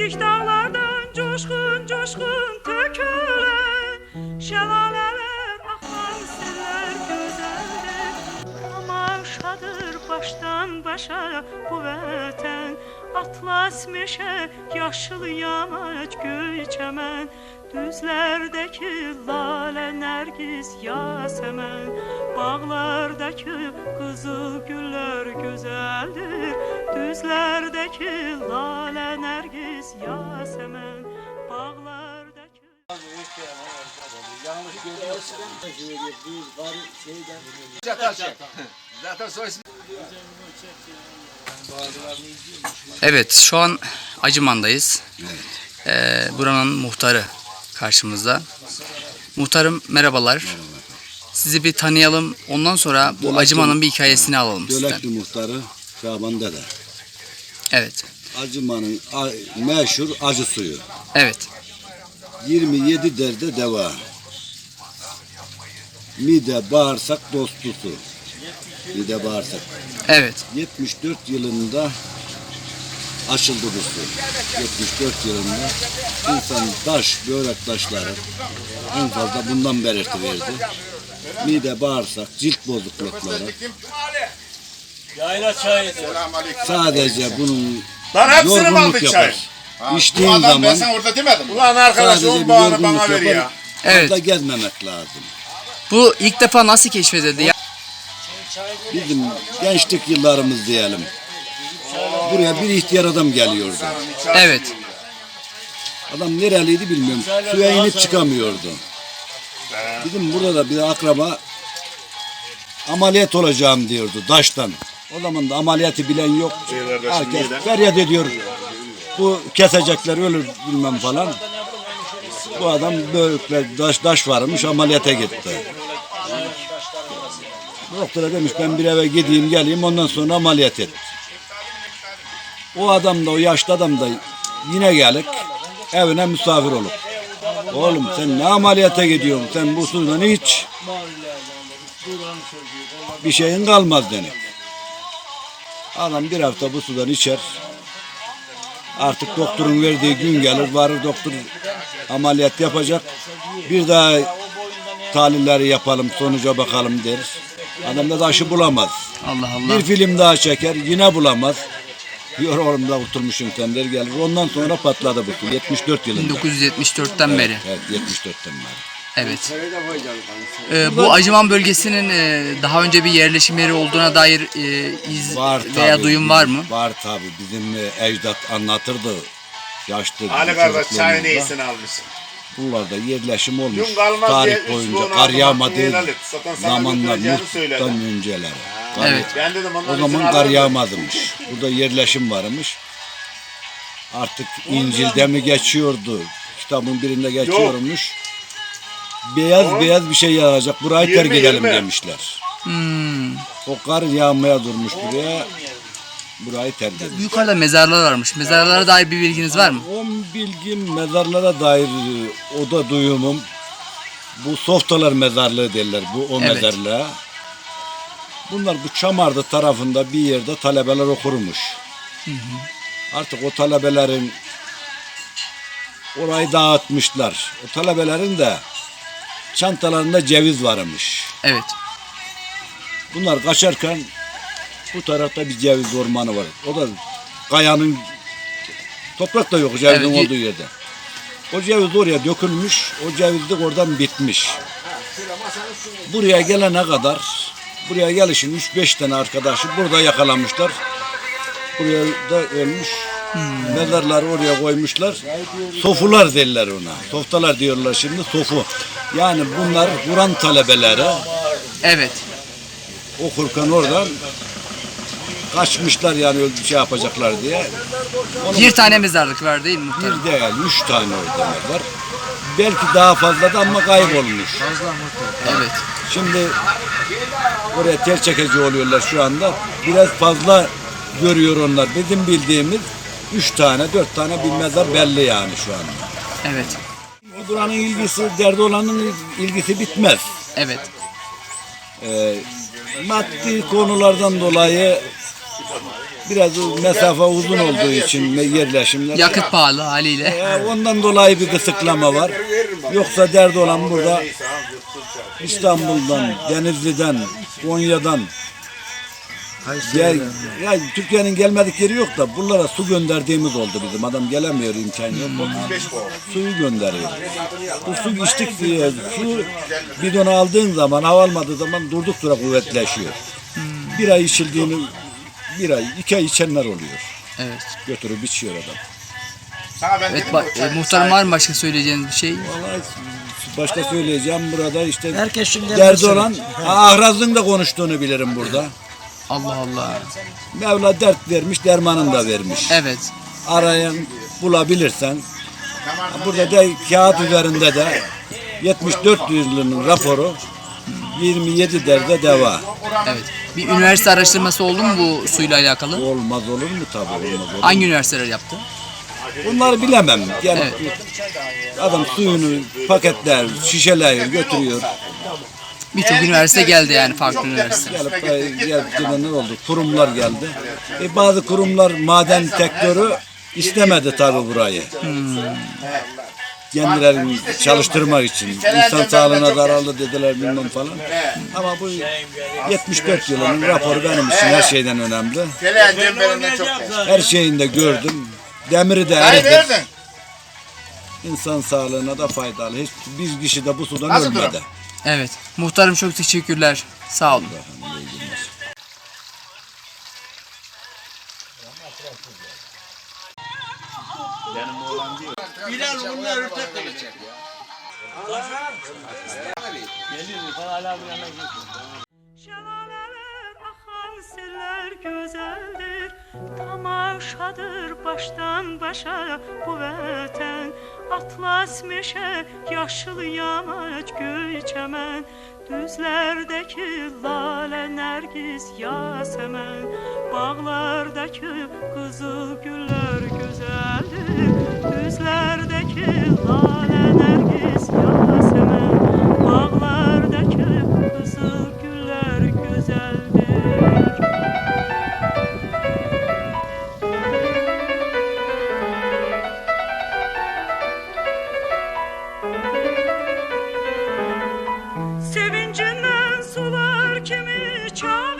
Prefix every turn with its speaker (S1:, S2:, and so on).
S1: Dik dağlardan coşkun coşkun tökülen Şelaleler akan seller güzeldir. Tamaşadır baştan başa bu vətən Atlas meşe, yaşıl yamaç, göy çəmən. Düzlərdəki lalə, nərgiz, yasəmən Bağlardakı qızıl güllər gözəldir Düzlərdəki lalə, nərgiz, yasəmən Bağlardakı
S2: Evet şu an Acıman'dayız. Ee, buranın muhtarı karşımızda. Muhtarım merhabalar. Sizi bir tanıyalım. Ondan sonra bu Acıman'ın bir hikayesini alalım sizden.
S3: Dölekli muhtarı Şaban Dede.
S2: Evet.
S3: Acımanın meşhur acı suyu.
S2: Evet.
S3: 27 derde deva. Mide bağırsak dostusu. Mide bağırsak.
S2: Evet.
S3: 74 yılında açıldı bu su. 74 yılında insan taş, börek taşları en fazla bundan belirti verdi. Mide bağırsak, cilt bozuklukları.
S4: Yayla çayı.
S3: Sadece bunun
S5: Lan hepsini mi
S3: yorgunluk
S5: aldın çay?
S3: yapar.
S5: Bu
S3: İçtiğin
S5: adam ben
S3: zaman
S5: sana orada demedim. mi? Ulan arkadaş
S3: sadece
S5: on
S3: bir
S5: bağını
S3: yorgunluk
S5: bana ver
S3: yapar.
S5: ya.
S2: Evet.
S3: Fazla gezmemek lazım.
S2: Bu ilk defa nasıl keşfedildi? Ya-
S3: Bizim gençlik yıllarımız diyelim. Buraya bir ihtiyar adam geliyordu.
S2: Evet.
S3: Adam nereliydi bilmiyorum. Suya inip çıkamıyordu. Bizim burada da bir akraba ameliyat olacağım diyordu daştan. O zaman da ameliyatı bilen yok. Herkes feryat ediyor. Bu kesecekler ölür bilmem falan. Bu adam böyle daş, taş varmış ameliyata gitti. Doktora demiş ben bir eve gideyim geleyim ondan sonra ameliyat et. O adam da o yaşlı adam da yine gelip evine misafir olup. Oğlum sen ne ameliyata gidiyorsun? Sen bu sudan hiç bir şeyin kalmaz dedik. Adam bir hafta bu sudan içer. Artık doktorun verdiği gün gelir. Varır doktor ameliyat yapacak. Bir daha tahlilleri yapalım sonuca bakalım der. Adam da aşı bulamaz.
S2: Allah Allah.
S3: Bir film daha çeker yine bulamaz. Diyor oğlum da oturmuşsun sen der gelir. Ondan sonra patladı bu su. 74 yılında.
S2: 1974'ten beri.
S3: Evet 74'ten beri.
S2: Evet. Ee, bu Acıman bölgesinin e, daha önce bir yerleşim yeri olduğuna dair e, iz
S3: Var
S2: veya
S3: tabii,
S2: duyum var mı?
S3: Var tabi. Bizim e, ecdat anlatırdı. Yaşlı.
S5: Ali kardeş
S3: çocukluğumuzda.
S5: çayını iyisini almışsın.
S3: Buralarda yerleşim olmuş.
S5: Gün kalmaz
S3: Tarih
S5: üç
S3: boyunca
S5: buğunu
S3: kar
S5: aldım,
S3: yağmadığı
S5: hakkını helal et. Zaten sana
S3: zamanlar
S5: götüreceğini
S3: muhtan önceleri.
S2: Evet.
S5: Ben dedim
S3: O zaman kar yağmadımış. Burada yerleşim varmış. Artık İncil'de mi geçiyordu? Kitabın birinde geçiyormuş. Beyaz
S5: O-
S3: beyaz bir şey yağacak. Burayı terk
S5: 20,
S3: edelim
S5: 20.
S3: demişler.
S2: Hmm.
S3: O kar yağmaya durmuş buraya. Burayı terk edin.
S2: Yukarıda mezarlar varmış. Mezarlara dair bir bilginiz var mı?
S3: O bilgim mezarlara dair o da duyumum. Bu softalar mezarlığı derler bu o
S2: Evet.
S3: mezarlığa. Bunlar bu Çamardı tarafında bir yerde talebeler okurmuş. Artık o talebelerin orayı dağıtmışlar. O talebelerin de çantalarında ceviz varmış.
S2: Evet.
S3: Bunlar kaçarken bu tarafta bir ceviz ormanı var. O da kayanın toprak da yok cevizin
S2: Evet,
S3: olduğu yerde. O ceviz oraya dökülmüş. O cevizlik oradan bitmiş. Buraya gelene kadar buraya gelişin 3-5 tane arkadaşı burada yakalamışlar. Buraya da ölmüş. Mezarları oraya koymuşlar. Sofular derler ona. Softalar diyorlar şimdi sofu. Yani bunlar Kur'an talebeleri
S2: Evet.
S3: okurken oradan kaçmışlar yani bir şey yapacaklar diye.
S2: Bir tane mezarlık var değil mi muhtarım?
S3: Bir değil, üç tane orada var. Belki daha fazla da ama kaybolmuş.
S2: Evet.
S3: Şimdi oraya tel çekici oluyorlar şu anda. Biraz fazla görüyor onlar. Bizim bildiğimiz üç tane, dört tane bir mezar belli yani şu anda.
S2: Evet.
S3: Buranın ilgisi, derdi olanın ilgisi bitmez.
S2: Evet.
S3: Ee, maddi konulardan dolayı Biraz mesafe uzun olduğu için yerleşimler.
S2: Yakıt pahalı haliyle.
S3: Ee, ondan dolayı bir kısıklama var. Yoksa derdi olan burada İstanbul'dan, Denizli'den, Konya'dan Gel, ya Türkiye'nin gelmedik yeri yok da buralara su gönderdiğimiz oldu bizim. Adam gelemiyor imkan yok. Suyu gönderiyor. Bu su içtik diye su bidonu aldığın zaman hava almadığı zaman durduk dura kuvvetleşiyor. Bir ay içildiğini bir ay, iki ay içenler oluyor.
S2: Evet.
S3: Götürüp içiyor adam.
S2: Evet
S5: bu
S2: e, muhtarım var mı başka söyleyeceğiniz bir şey?
S3: Vallahi başka söyleyeceğim burada işte
S4: Herkes şimdi
S3: derdi olan Ahraz'ın da konuştuğunu bilirim burada.
S2: Allah Allah.
S3: Mevla dert vermiş, dermanını da vermiş.
S2: Evet.
S3: Arayan bulabilirsen burada da kağıt üzerinde de 74 yılının raporu 27 derde deva.
S2: Evet. Bir üniversite araştırması oldu mu bu suyla alakalı?
S3: Olmaz olur mu tabii olmaz olur.
S2: Hangi üniversiteler yaptı?
S3: Bunları bilemem. Yani adam suyunu paketler, şişeler götürüyor.
S2: Birçok üniversite geldi yani farklı üniversite.
S3: Gelip gelip gidenler oldu. Kurumlar geldi. E, bazı kurumlar maden sektörü istemedi tabii burayı. Kendilerini çalıştırmak için. İnsan sağlığına zararlı dediler bilmem falan. Ama bu 74 yılının raporu benim için her şeyden önemli. Her şeyini de gördüm. Demiri de
S5: verdin.
S3: İnsan sağlığına da faydalı. Hiç bir kişi de bu sudan
S5: Nasıl
S3: ölmedi.
S5: durum?
S2: Evet. Muhtarım çok teşekkürler. Sağ olun.
S1: Şelaleler akan seller güzeldir Tamaşadır baştan başa bu vətən Atlas meşe, yaşıl yamaç, göy çəmən Düzlərdəki lalə, nərgiz, yasəmən Bağlardakı qızıl güllər gözəldir Düzlərdəki lalə, Sevincinden sular kimi çağır